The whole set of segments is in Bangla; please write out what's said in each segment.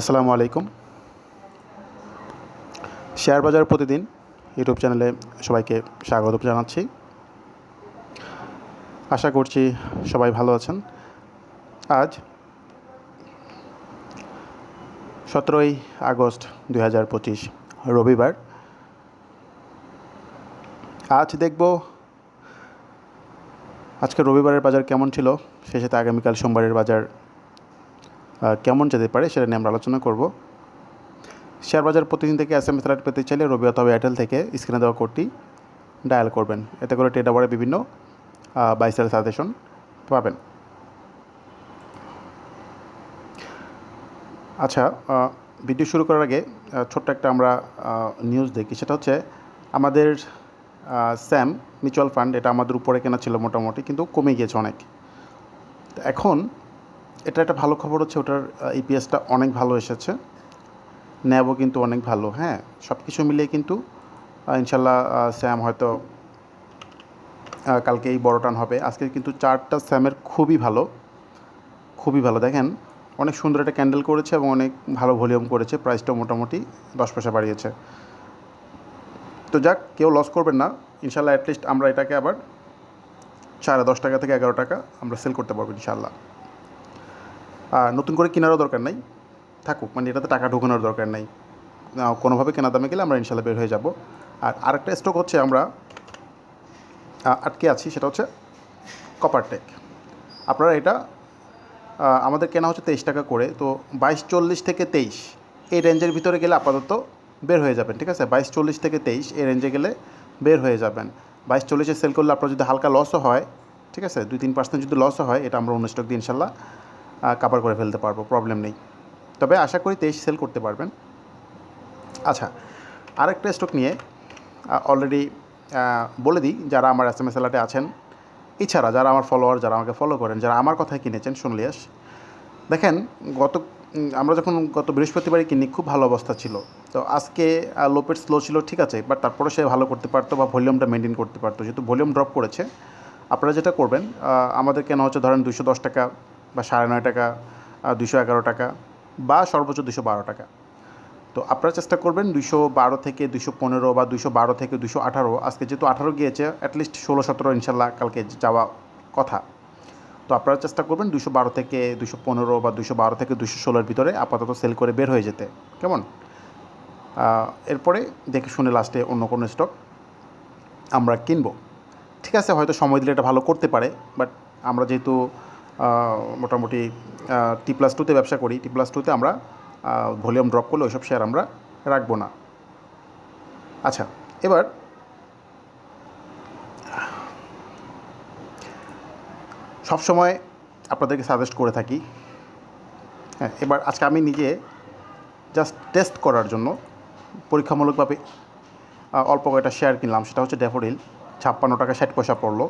আসসালামু আলাইকুম। শেয়ার বাজার প্রতিদিন ইউটিউব চ্যানেলে সবাইকে স্বাগত জানাচ্ছি। আশা করছি সবাই ভালো আছেন। আজ সতেরোই আগস্ট দুই হাজার পঁচিশ রবিবার। আজ দেখব আজকে রবিবারের বাজার কেমন ছিল, সে সাথে আগামীকাল সোমবারের বাজার কেমন যেতে পারে সেটা নিয়ে আমরা আলোচনা করব। শেয়ার বাজার প্রতিদিন থেকে এস এম এস অ্যালার্ট পেতে চাইলে রবি অথবা এয়ারটেল থেকে স্ক্রিনে দেওয়া কোডটি ডায়াল করবেন। এতে করে টেড আওয়ারে বিভিন্ন বাইসেল সাজেশন পাবেন। আচ্ছা ভিডিও শুরু করার আগে ছোট্ট একটা আমরা নিউজ দেখি। সেটা হচ্ছে আমাদের স্যাম মিউচুয়াল ফান্ড এটা আমাদের উপরে কেনা ছিল মোটামুটি, কিন্তু কমে গিয়েছে অনেক। এখন এটা একটা ভালো খবর হচ্ছে, ওটার ইপিএসটা অনেক ভালো এসেছে। ন্যাবও কিন্তু অনেক ভালো হ্যাঁ? সব কিছু মিলিয়ে কিন্তু ইনশাল্লাহ স্যাম হয়তো কালকে এই বড় টান হবে। আজকে কিন্তু চারটা স্যামের খুবই ভালো খুবই ভালো। দেখেন, অনেক সুন্দর একটা ক্যান্ডেল করেছে এবং অনেক ভালো ভলিউম করেছে প্রাইসটাও মোটামুটি দশ পয়সা বাড়িয়েছে। তো যাক, কেউ লস করবেন না। ইনশাল্লাহ অ্যাটলিস্ট আমরা এটাকে আবার সাড়ে দশ টাকা থেকে এগারো টাকা আমরা সেল করতে পারব ইনশাল্লাহ আর নতুন করে কেনারও দরকার নাই। থাকুক মানে এটাতে টাকা ঢোকানোর দরকার নেই। কোনোভাবে কেনা দামে গেলে আমরা ইনশাল্লাহ বের হয়ে যাব। আর আরেকটা স্টক হচ্ছে আমরা আটকে আছি, সেটা হচ্ছে কপার টেক আপনারা এটা আমাদের কেনা হচ্ছে তেইশ টাকা করে, তো বাইশ, চল্লিশ থেকে তেইশ, এই রেঞ্জের ভিতরে গেলে আপাতত বের হয়ে যাবেন, ঠিক আছে? বাইশ, চল্লিশ থেকে তেইশ, এই রেঞ্জে গেলে বের হয়ে যাবেন। বাইশ, চল্লিশে সেল করলে আপনার যদি হালকা লসও হয়, ঠিক আছে? দুই, তিন পার্সেন্ট যদি লসও হয়, এটা আমরা অন্য স্টক দিয়ে ইনশাল্লাহ কাভার করে ফেলতে পারব প্রবলেম নেই। তবে আশা করি তেইশ সেল করতে পারবেন। আচ্ছা আরেকটা স্টক নিয়ে অলরেডি বলে দিই, যারা আমার এস এম এস এলাটে আছেন, এছাড়া যারা আমার ফলোয়ার যারা আমাকে ফলো করেন, যারা আমার কথায় কিনেছেন শুনলিয়াস দেখেন, গত আমরা যখন গত বৃহস্পতিবারে কিনি, খুব ভালো অবস্থা ছিল। তো আজকে লোপের স্লো ছিল, ঠিক আছে বাট তারপরে সে ভালো করতে পারতো বা ভলিউমটা মেনটেন করতে পারতো। যেহেতু ভলিউম ড্রপ করেছে, আপনারা যেটা করবেন আমাদের কেনা হচ্ছে, ধরেন দুশো দশ টাকা বা সাড়ে নয় টাকা দুশো এগারো টাকা বা সর্বোচ্চ দুশো বারো টাকা। তো আপনারা চেষ্টা করবেন দুশো বারো থেকে দুশো পনেরো বা দুশো বারো থেকে দুশো আঠারো। আজকে যেহেতু আঠারো গিয়েছে অ্যাটলিস্ট ষোলো সতেরো ইনশাল্লাহ কালকে যাওয়া কথা। তো আপনারা চেষ্টা করবেন দুশো বারো থেকে দুশো পনেরো বা দুশো বারো থেকে দুশো ষোলোর ভিতরে আপাতত সেল করে বের হয়ে যেতে। কেমন? এরপরে দেখে শুনে লাস্টে অন্য কোনো স্টক আমরা কিনবো। ঠিক আছে, হয়তো সময় দিলে এটা ভালো করতে পারে বাট আমরা যেহেতু মোটামুটি টি প্লাস টুতে ব্যবসা করি। টি প্লাস টুতে আমরা ভলিউম ড্রপ করলে ওইসব শেয়ার আমরা রাখব না। আচ্ছা এবার সবসময় আপনাদেরকে সাজেস্ট করে থাকি। হ্যাঁ এবার আজকে আমি নিজে জাস্ট টেস্ট করার জন্য পরীক্ষামূলকভাবে অল্প কয়েকটা শেয়ার কিনলাম। সেটা হচ্ছে ড্যাফোডিল ছাপ্পান্ন টাকা ষাট পয়সা পড়ল।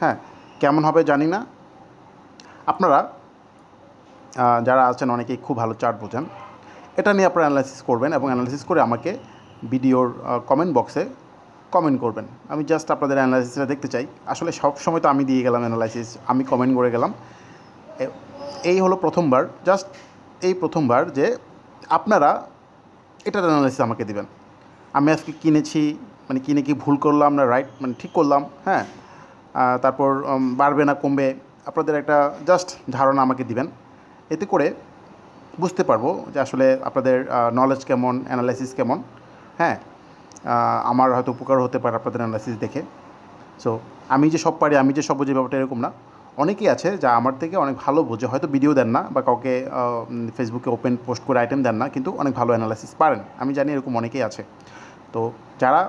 হ্যাঁ কেমন হবে জানি না। আপনারা যারা আছেন অনেকেই খুব ভালো চার্ট বোঝেন। এটা নিয়ে আপনারা অ্যানালাইসিস করবেন এবং অ্যানালাইসিস করে আমাকে ভিডিওর কমেন্ট বক্সে কমেন্ট করবেন। আমি জাস্ট আপনাদের অ্যানালাইসিসটা দেখতে চাই। আসলে সব সময় তো আমি দিয়ে গেলাম অ্যানালাইসিস আমি কমেন্ট করে গেলাম। এই হলো প্রথমবার জাস্ট এই প্রথমবার যে আপনারা এটার অ্যানালাইসিস আমাকে দিবেন। আমি আজকে কিনেছি মানে কিনে কি ভুল করলাম না রাইট মানে ঠিক করলাম হ্যাঁ? তারপর বাড়বে না, কমবে আপনাদের একটা জাস্ট ধারণা আমাকে দিবেন। এতে করে বুঝতে পারব যে আসলে আপনাদের নলেজ কেমন অ্যানালাইসিস কেমন। হ্যাঁ আমার হয়তো উপকার হতে পারে আপনাদের অ্যানালাইসিস দেখে। সো আমি যে সব পারি, আমি যে সব বুঝি ব্যাপারটা এরকম না। অনেকেই আছে যা আমার থেকে অনেক ভালো বোঝে, হয়তো ভিডিও দেন না বা কাউকে ফেসবুকে ওপেন পোস্ট করে আইটেম দেন না, কিন্তু অনেক ভালো অ্যানালাইসিস পারেন। আমি জানি এরকম অনেকেই আছে। তো যারা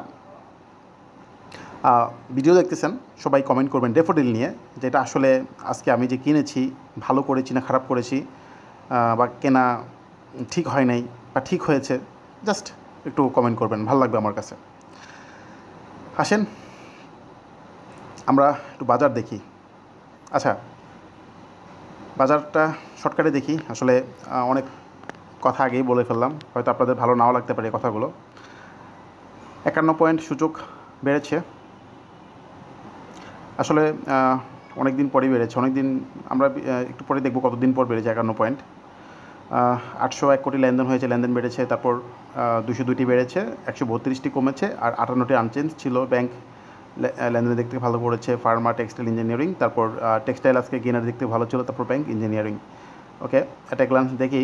ভিডিও দেখতেছেন, সবাই কমেন্ট করবেন ডেফোডিল নিয়ে, যেটা আসলে আজকে আমি যে কিনেছি, ভালো করেছি না খারাপ করেছি বা কেনা ঠিক হয় নাই বা ঠিক হয়েছে জাস্ট একটু কমেন্ট করবেন, ভালো লাগবে আমার কাছে। আসেন, আমরা একটু বাজার দেখি। আচ্ছা বাজারটা শর্টকাটে দেখি, আসলে অনেক কথা আগেই বলে ফেললাম, হয়তো আপনাদের ভালো নাও লাগতে পারে কথাগুলো। একান্ন পয়েন্ট সূচক বেড়েছে। আসলে অনেক দিন পরেই বেড়েছে। অনেক দিন আমরা একটু পরে দেখব কতদিন পর বেড়েছে একান্ন পয়েন্ট আটশো এক কোটি লেনদেন হয়েছে, লেনদেন বেড়েছে, তারপর দুশো দুইটি বেড়েছে, একশো বত্রিশটি কমেছে, আর আটান্নটি আনচেঞ্জ ছিল ব্যাংক লেনদেন দেখতে ভালো করেছে ফার্মা টেক্সটাইল ইঞ্জিনিয়ারিং তারপর টেক্সটাইল আজকে গেনার দেখতে ভালো ছিল, তারপর ব্যাংক ইঞ্জিনিয়ারিং ওকে একটা গ্লান্স দেখি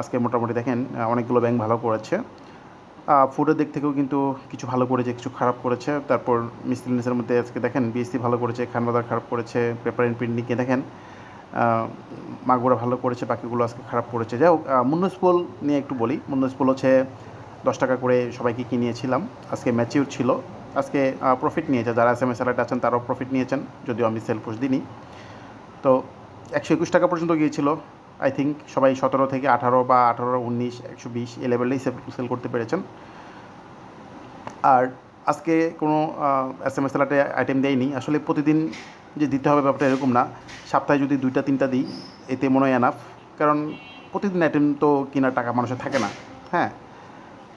আজকে মোটামুটি দেখেন অনেকগুলো ব্যাংক ভালো করেছে। ফুডের দিক থেকেও কিন্তু কিছু ভালো করেছে, কিছু খারাপ করেছে। তারপর মিসলিনিসের মধ্যে আজকে দেখেন বিএসসি ভালো করেছে খানবাজার খারাপ করেছে পেপার অ্যান্ড প্রিন্টিংকে দেখেন। মাগুরা ভালো করেছে, বাকিগুলো আজকে খারাপ করেছে। যাই হোক মুন্নসপোল নিয়ে একটু বলি। মুন্নসপোল হচ্ছে দশ টাকা করে সবাইকে কিনিয়েছিলাম। আজকে ম্যাচিউর ছিল। আজকে প্রফিট নিয়েছে। যারা এস এম এস অ্যালার্ট আছেন, তারাও প্রফিট নিয়েছেন। যদিও আমি সেল পোস্ট দিইনি। তো একশো একুশ টাকা পর্যন্ত গিয়েছিল। আই থিঙ্ক সবাই সতেরো থেকে আঠারো বা আঠারো, উনিশ, একশো বিশ এ লেভেলেই সেল করতে পেরেছেন। আর আজকে কোনো এস এম এস অ্যালার্টে আইটেম দেয়নি। আসলে প্রতিদিন যে দিতে হবে ব্যাপারটা এরকম না। সপ্তাহে যদি দুইটা, তিনটা দিই, এতে মনে হয় এনাফ কারণ প্রতিদিন আইটেম তো কেনার টাকা মানুষের থাকে না। হ্যাঁ?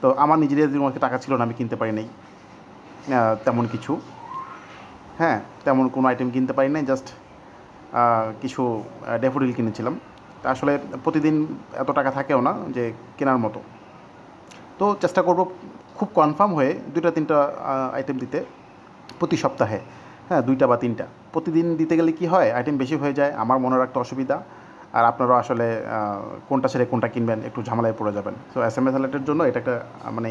তো আমার নিজেদের দিন টাকা ছিল না, আমি কিনতে পারি নাই। তেমন কিছু। হ্যাঁ? তেমন কোনো আইটেম কিনতে পারি নাই। জাস্ট কিছু ডেফোডিল কিনেছিলাম। তা আসলে প্রতিদিন এত টাকা থাকেও না যে কেনার মতো। তো চেষ্টা করব খুব কনফার্ম হয়ে দুইটা তিনটা আইটেম দিতে প্রতি সপ্তাহে। হ্যাঁ দুইটা বা তিনটা। প্রতিদিন দিতে গেলে কি হয় আইটেম বেশি হয়ে যায়, আমার মনে রাখতে অসুবিধা। আর আপনারাও আসলে কোনটা ছেড়ে কোনটা কিনবেন, একটু ঝামেলায় পড়ে যাবেন। সো এস এম এস অ্যালার্টের জন্য এটা একটা মানে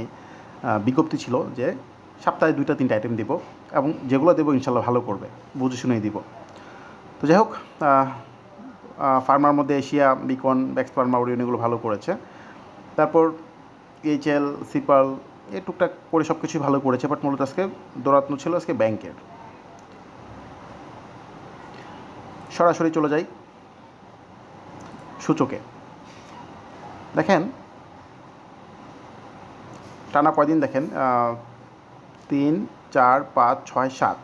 বিজ্ঞপ্তি ছিল যে সপ্তাহে দুইটা, তিনটা আইটেম দিব এবং যেগুলো দেবো ইনশাল্লাহ ভালো করবে, বুঝে শুনেই দিব। তো যাই হোক ফার্মার মধ্যে এশিয়া, বিকন, ব্যাক্স ফার্মা, ওরিয়ন এগুলো ভালো করেছে। তারপর এইচএল, সিপাল এ টুকটাক করে সব কিছুই ভালো করেছে বাট মূলত আজকে দৌরাত্ম ছিল আজকে ব্যাংকের। সরাসরি চলে যাই সূচকে। দেখেন, টানা কয়দিন দেখেন? তিন, চার, পাঁচ, ছয়, সাত।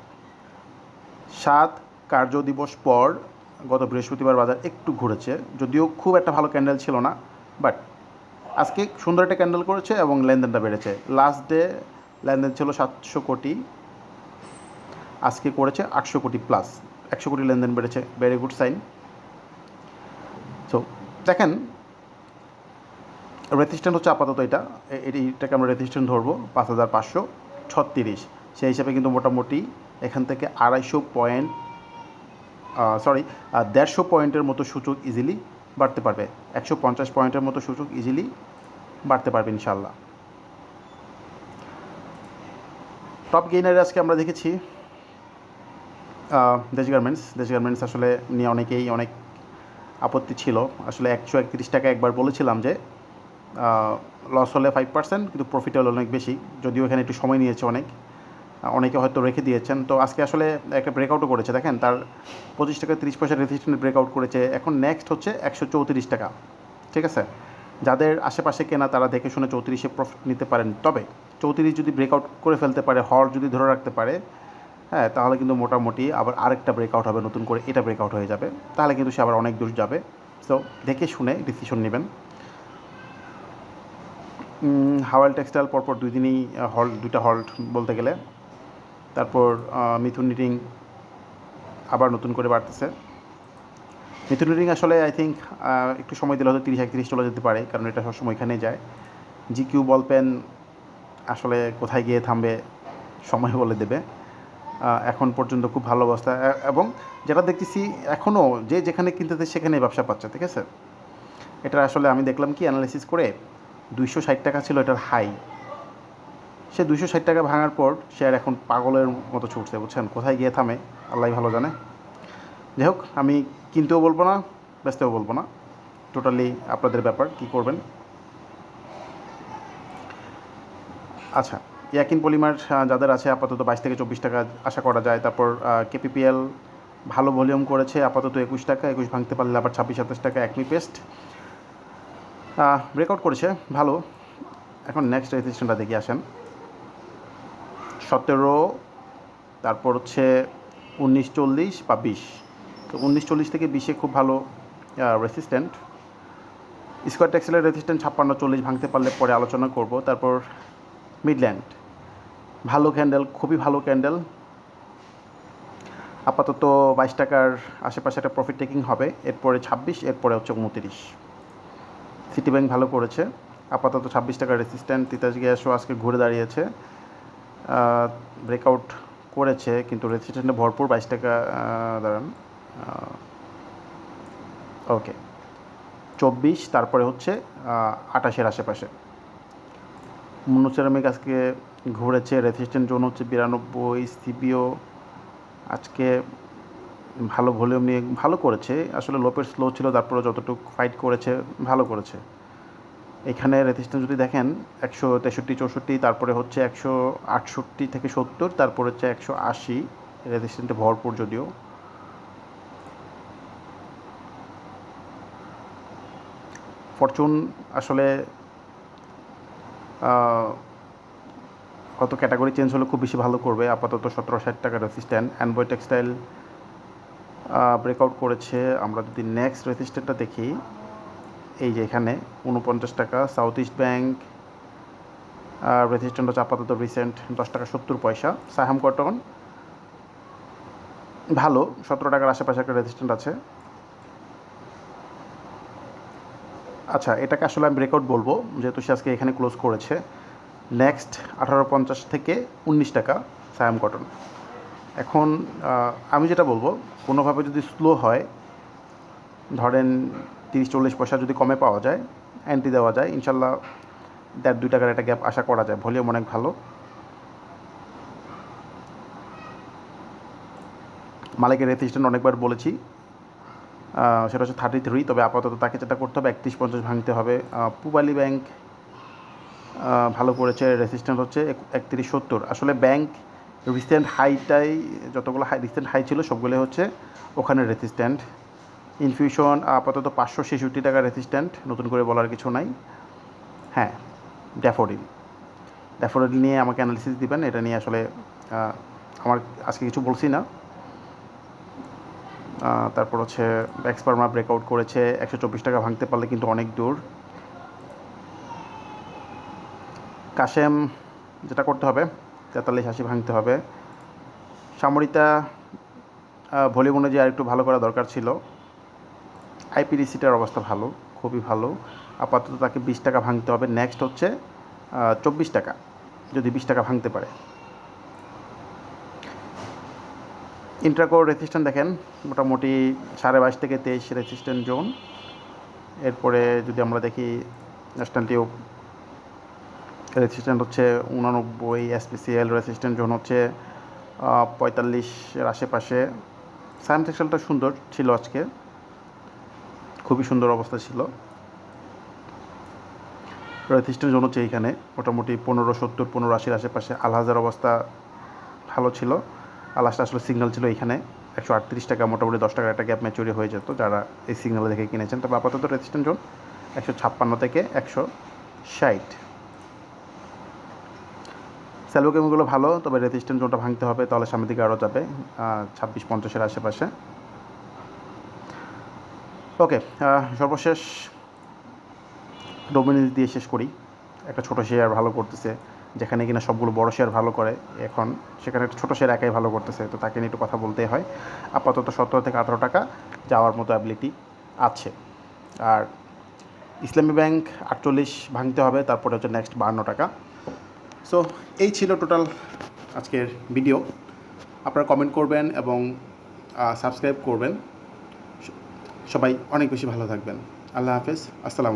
সাত কার্য দিবস পর গত বৃহস্পতিবার বাজার একটু ঘুরেছে, যদিও খুব একটা ভালো ক্যান্ডেল ছিল না বাট আজকে সুন্দর একটা ক্যান্ডেল করেছে এবং লেনদেনটা বেড়েছে। লাস্ট ডে লেনদেন ছিল সাতশো কোটি, আজকে করেছে আটশো কোটি প্লাস একশো কোটি লেনদেন বেড়েছে ভেরি গুড সাইন সো দেখেন রেজিস্ট্যান্ট হচ্ছে আপাতত এটা এটাকে আমরা রেজিস্ট্যান্ট ধরবো পাঁচ হাজার পাঁচশো ছত্রিশ। সেই হিসাবে কিন্তু মোটামুটি এখান থেকে আড়াইশো পয়েন্ট সরি দেড়শো পয়েন্টের মতো সূচক ইজিলি বাড়তে পারবে। একশো পঞ্চাশ পয়েন্টের মতো সূচক ইজিলি বাড়তে পারবে ইনশাল্লাহ টপ গেইনারে আজকে আমরা দেখেছি দেশ গার্মেন্টস দেশ গার্মেন্টস আসলে নিয়ে অনেকেই অনেক আপত্তি ছিল। আসলে একশো একত্রিশ টাকা একবার বলেছিলাম যে লস হলে ফাইভ পার্সেন্ট কিন্তু প্রফিট হলে অনেক বেশি। যদিও এখানে একটু সময় নিয়েছে অনেক। অনেকে হয়তো রেখে দিয়েছেন। তো আজকে আসলে একটা ব্রেকআউটও করেছে। দেখেন, তার পঁচিশ টাকা, তিরিশ পয়সা রেজিস্ট্যান্ট ব্রেকআউট করেছে। এখন নেক্সট হচ্ছে একশো চৌত্রিশ টাকা। ঠিক আছে? যাদের আশেপাশে কেনা, তারা দেখে শুনে চৌত্রিশে প্রফিট নিতে পারেন। তবে চৌত্রিশ যদি ব্রেকআউট করে ফেলতে পারে হর যদি ধরে রাখতে পারে হ্যাঁ তাহলে কিন্তু মোটামুটি আবার আরেকটা ব্রেকআউট হবে নতুন করে। এটা ব্রেকআউট হয়ে যাবে। তাহলে কিন্তু সে আবার অনেক দূর যাবে। সো দেখে শুনে ডিসিশন নেবেন। হাওয়াল টেক্সটাইল পরপর দুই দিনই হল্ট দুইটা হল্ট বলতে গেলে। তারপর মিথুন নিটিং আবার নতুন করে বাড়তেছে। মিথুন নিটিং আসলে আই থিঙ্ক একটু সময় দিলে হয়তো তিরিশ, একত্রিশ চলে যেতে পারে, কারণ এটা সবসময় এখানে যায়। জি কিউ বল পেন আসলে কোথায় গিয়ে থামবে, সময় বলে দেবে। এখন পর্যন্ত খুব ভালো অবস্থা। এবং যেটা দেখতেছি এখনও যে যেখানে কিনতেছে সেখানে ব্যবসা পাচ্ছে, ঠিক আছে? এটা আসলে আমি দেখলাম কি অ্যানালাইসিস করে দুইশো ষাট টাকা ছিল এটার হাই সে দুশো ষাট টাকা ভাঙার পর সে আর এখন পাগলের মতো ছুটছে, বুঝছেন? কোথায় গিয়ে থামে আল্লাহ ভালো জানে। যাই হোক, আমি কিনতেও বলব না, বেচতেও বলব না। টোটালি আপনাদের ব্যাপার, কি করবেন? আচ্ছা ইয়াকিন পলিমার যাদের আছে আপাতত বাইশ থেকে চব্বিশ টাকা আশা করা যায়, তারপর কেপিপিএল ভালো ভলিউম করেছে, আপাতত একুশ টাকা, একুশ ভাঙতে পারলে আবার ছাব্বিশ, সাতাশ টাকা একমি পেস্ট। ব্রেকআউট করেছে, ভালো। এখন নেক্সট রেজিস্ট্রেশনটা দেখি আসেন। সতেরো, তারপর হচ্ছে উনিশ, চল্লিশ বা বিশ। তো উনিশ, চল্লিশ থেকে বিশে খুব ভালো রেসিস্ট্যান্ট স্কোয়ার ট্যাক্সেলের রেসিস্ট্যান্ট ছাপ্পান্ন, চল্লিশ ভাঙতে পারলে পরে আলোচনা করব। তারপর মিডল্যান্ড ভালো ক্যান্ডেল খুবই ভালো ক্যান্ডেল আপাতত বাইশ টাকার আশেপাশে একটা প্রফিট টেকিং হবে। এরপরে ছাব্বিশ, এরপরে হচ্ছে উনতিরিশ। সিটি ব্যাংক ভালো করেছে। আপাতত ছাব্বিশ টাকার রেসিস্ট্যান্ট তিতাস গ্যাসও আজকে ঘুরে দাঁড়িয়েছে। ব্রেকআউট করেছে, কিন্তু রেসিস্ট্যান্টে ভরপুর বাইশ টাকা দাঁড়ান ওকে চব্বিশ, তারপরে হচ্ছে আটাশের আশেপাশে। মনোসেরামিক আজকে ঘুরেছে রেসিস্ট্যান্ট জোন হচ্ছে বিরানব্বই সিবিও আজকে ভালো ভলিউম নিয়ে ভালো করেছে, আসলে লোপের স্লো ছিল তারপরে যতটুকু ফাইট করেছে, ভালো করেছে। এখানে রেজিস্ট্যান্স যদি দেখেন, একশো তেষট্টি, চৌষট্টি, তারপরে হচ্ছে একশো আটষট্টি থেকে সত্তর, তারপরে হচ্ছে একশো আশি রেজিস্ট্যান্টে ভরপুর যদিও। ফরচুন আসলে কত ক্যাটাগরি চেঞ্জ হলে খুব বেশি ভালো করবে। আপাতত সতেরো ষাট টাকা রেসিস্ট্যান্ট অ্যান্ডবয় টেক্সটাইল ব্রেকআউট করেছে। আমরা যদি নেক্সট রেজিস্ট্যান্টটা দেখি এই যে এখানে উনপঞ্চাশ টাকা সাউথ ইস্ট ব্যাংক রেজিস্ট্যান্ট হচ্ছে আপাতত রিসেন্ট দশ টাকা সত্তর পয়সা। সাহাম কটন ভালো, সতেরো টাকার আশেপাশে একটা রেজিস্ট্যান্ট আছে। আচ্ছা এটাকে আসলে আমি ব্রেকআউট বলব, যেহেতু সে আজকে এখানে ক্লোজ করেছে। নেক্সট আঠারো পঞ্চাশ থেকে উনিশ টাকা সায়াম কটন এখন আমি যেটা বলব, কোনোভাবে যদি স্লো হয়, ধরেন তিরিশ, চল্লিশ পয়সা যদি কমে পাওয়া যায় অ্যান্টি দেওয়া যায়, ইনশাল্লাহ দেড়, দুই টাকার একটা গ্যাপ আশা করা যায়। ভলিউম অনেক ভালো। মালিকের রেজিস্ট্যান্ট অনেকবার বলেছি। সেটা হচ্ছে থার্টি থ্রি তবে আপাতত তাকে যেটা করতে হবে, একত্রিশ, পঞ্চাশ ভাঙতে হবে। পুবালি ব্যাংক ভালো করেছে রেসিস্ট্যান্ট হচ্ছে একত্রিশ, সত্তর। আসলে ব্যাংক রিসেন্ট হাইটাই যতগুলো হাই রিসেন্ট হাই ছিল সবগুলো হচ্ছে ওখানে রেসিস্ট্যান্ট ইনফিউশন আপাতত পাঁচশো ছেষট্টি টাকা রেসিস্ট্যান্ট নতুন করে বলার কিছু নাই। হ্যাঁ ড্যাফোডিল ড্যাফোডিল নিয়ে আমাকে অ্যানালিসিস দিবেন, এটা নিয়ে আসলে আমার আজকে কিছু বলছি না। তারপর হচ্ছে এক্সপার্মা ব্রেকআউট করেছে, একশো চব্বিশ টাকা ভাঙতে পারলে কিন্তু অনেক দূর। কাশেম, যেটা করতে হবে, তেতাল্লিশ আশি ভাঙতে হবে। সামরিতা ভলিউম অনুযায়ী আর একটু ভালো করা দরকার ছিল। আইপিডিসিটার অবস্থা ভালো, খুবই ভালো। আপাতত তাকে বিশ টাকা ভাঙতে হবে। নেক্সট হচ্ছে চব্বিশ টাকা, যদি বিশ টাকা ভাঙতে পারে। ইন্ট্রাকোর রেসিস্ট্যান্ট দেখেন, মোটামুটি সাড়ে বাইশ থেকে তেইশ রেসিস্ট্যান্ট জোন এরপরে যদি আমরা দেখি ন্যাশনাল টিউব রেসিস্ট্যান্ট হচ্ছে উনানব্বই এসপিসিএল রেসিস্ট্যান্ট জোন হচ্ছে পঁয়তাল্লিশের আশেপাশে। সায়াম টেক্সটাইলটা সুন্দর ছিল আজকে। খুবই সুন্দর অবস্থা ছিল। রেজিস্ট্যান্ট জোন হচ্ছে এইখানে মোটামুটি পনেরো, সত্তর, পনেরো, আশির আশেপাশে আলহাজের অবস্থা ভালো ছিল। আলাসটা আসলে সিগন্যাল ছিল এইখানে একশো আটত্রিশ টাকা, মোটামুটি দশ টাকার একটা গ্যাপ ম্যাচুরি হয়ে যেত যারা এই সিগন্যাল দেখে কিনেছেন। তবে আপাতত রেজিস্ট্যান্ট জোন একশো ছাপ্পান্ন থেকে একশো ষাট। স্যালোকেমগুলো ভালো, তবে রেজিস্ট্যান্ট জোনটা ভাঙতে হবে, তাহলে সামনের দিকে আরও যাবে ছাব্বিশ, পঞ্চাশের আশেপাশে। ওকে সর্বশেষ ডোমিনিস দিয়ে শেষ করি। একটা ছোটো শেয়ার ভালো করতেছে, যেখানে কিনা সবগুলো বড় শেয়ার ভালো করে, এখন সেখানে একটা ছোটো শেয়ার একাই ভালো করতেছে, তো তাকে নিয়ে একটু কথা বলতেই হয়। আপাতত সতেরো থেকে আঠারো টাকা যাওয়ার মতো অ্যাবিলিটি আছে। আর ইসলামী ব্যাংক আটচল্লিশ ভাঙতে হবে, তারপরে হচ্ছে নেক্সট বাহান্ন টাকা। সো এই ছিল টোটাল আজকের ভিডিও আপনারা কমেন্ট করবেন এবং সাবস্ক্রাইব করবেন। সবাই অনেক বেশি ভালো থাকবেন। আল্লাহ হাফেজ। আসসালামু